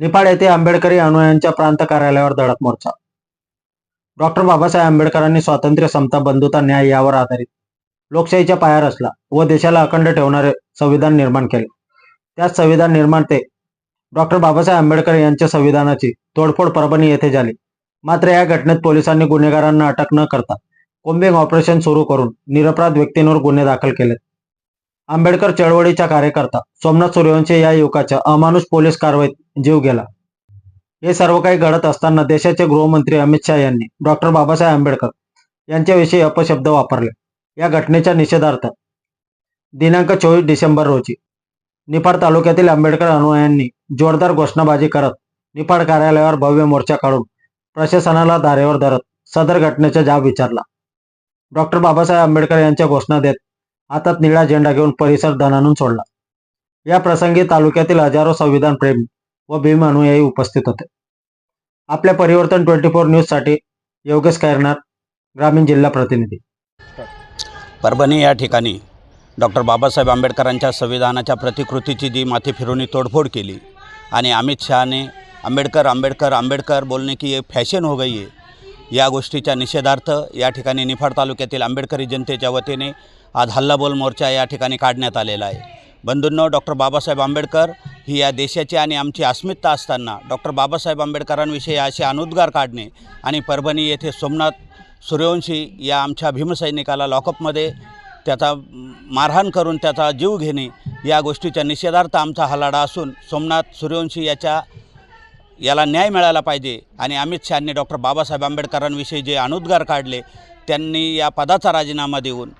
निफाड येथे आंबेडकरी अनुयायांच्या प्रांत कार्यालयावर धडक मोर्चा. डॉक्टर बाबासाहेब आंबेडकरांनी स्वातंत्र्य समता बंधुता न्याय यावर आधारित लोकशाहीच्या पाया रचला व देशाला अखंड ठेवणारे संविधान निर्माण केले. त्याच संविधान निर्माण ते डॉक्टर बाबासाहेब आंबेडकर यांच्या संविधानाची तोडफोड परभणी येथे झाली. मात्र या घटनेत पोलिसांनी गुन्हेगारांना अटक न करता कोम्बिंग ऑपरेशन सुरू करून निरपराध व्यक्तींवर गुन्हे दाखल केलेत. आंबेडकर चळवळीचा कार्यकर्ता सोमनाथ सूर्यवंशी या युवकाच्या अमानुष पोलीस कारवाईत जीव गेला. हे सर्व काही घडत असताना देशाचे गृहमंत्री अमित शहा यांनी डॉक्टर बाबासाहेब आंबेडकर यांच्याविषयी अपशब्द वापरले. या घटनेच्या निषेधार्थ दिनांक चोवीस डिसेंबर रोजी निफाड तालुक्यातील आंबेडकर अनुयायांनी जोरदार घोषणाबाजी करत निफाड कार्यालयावर भव्य मोर्चा काढून प्रशासनाला धारेवर धरत सदर घटनेचा जाब विचारला. डॉक्टर बाबासाहेब आंबेडकर यांच्या घोषणा देत हातात निळा झेंडा घेऊन परिसर दणानून सोडला. या प्रसंगी तालुक्यातील हजारो संविधान प्रेमी व भीम अनुयायी उपस्थित होते. आपल्या परिवर्तन ट्वेंटी फोर न्यूजसाठी योगेश कैरनार ग्रामीण जिल्हा प्रतिनिधी. परभणी या ठिकाणी डॉक्टर बाबासाहेब आंबेडकरांच्या संविधानाच्या प्रतिकृतीची जी माथी फिरवणी तोडफोड केली. आणि अमित शहाने आंबेडकर आंबेडकर आंबेडकर बोलणे की ये फॅशन हो गई आहे. या गोष्टीच्या निषेधार्थ या ठिकाणी निफाड तालुक्यातील आंबेडकरी जनतेच्या वतीने आज हल्लाबोल मोर्चा या ठिकाणी काढण्यात आलेला आहे. बंधूंनो डॉक्टर बाबासाहेब आंबेडकर ही या देशाची आणि आमची अस्मिता असताना डॉक्टर बाबासाहेब आंबेडकरांविषयी असे अनुद्गार काढणे आणि परभणी येथे सोमनाथ सूर्यवंशी या आमच्या भीमसैनिकाला लॉकअपमध्ये त्याचा मारहाण करून त्याचा जीव घेणे या गोष्टीच्या निषेधार्थ आमचा हलाडा असून सोमनाथ सूर्यवंशी याच्या याला न्याय मिळाला पाहिजे. आणि अमित शहानी डॉक्टर बाबासाहेब आंबेडकरांविषयी जे अनुद्गार काढले त्यांनी या पदाचा राजीनामा देऊन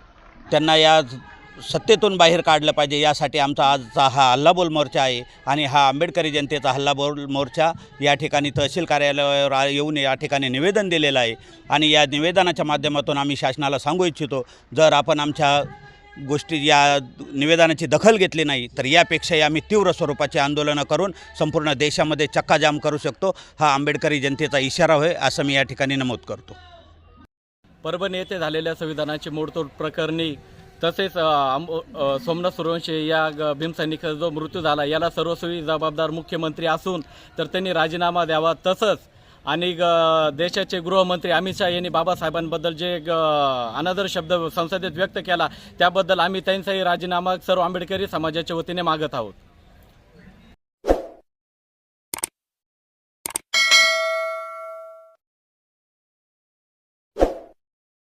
त्यांना या सत्तेतून बाहेर काढलं पाहिजे. यासाठी आमचा आजचा हा हल्लाबोल मोर्चा आहे. आणि हा आंबेडकरी जनतेचा हल्लाबोल मोर्चा या ठिकाणी तहसील कार्यालयावर येऊन या ठिकाणी निवेदन दिलेलं आहे. आणि या निवेदनाच्या माध्यमातून आम्ही शासनाला सांगू इच्छितो जर आपण आमच्या गोष्टी या निवेदनाची दखल घेतली नाही तर यापेक्षाही आम्ही तीव्र स्वरूपाचे आंदोलनं करून संपूर्ण देशामध्ये चक्काजाम करू शकतो. हा आंबेडकरी जनतेचा इशारा होय असं मी या ठिकाणी नमूद करतो. परभणी येथे झालेल्या संविधानाची मोडतोड प्रकरणी तसेच अ, सोमनाथ सूर्यवंशी या भीमसैनिकाचा जो मृत्यू झाला याला सर्वस्वी जबाबदार मुख्यमंत्री असून तर त्यांनी राजीनामा द्यावा. तसंच आणि ग- देशाचे गृहमंत्री अमित शहा यांनी बाबासाहेबांबद्दल जे ग- अनादर शब्द संसदेत व्यक्त केला त्याबद्दल आम्ही त्यांचाही राजीनामा सर्व आंबेडकरी समाजाच्या वतीने मागत आहोत.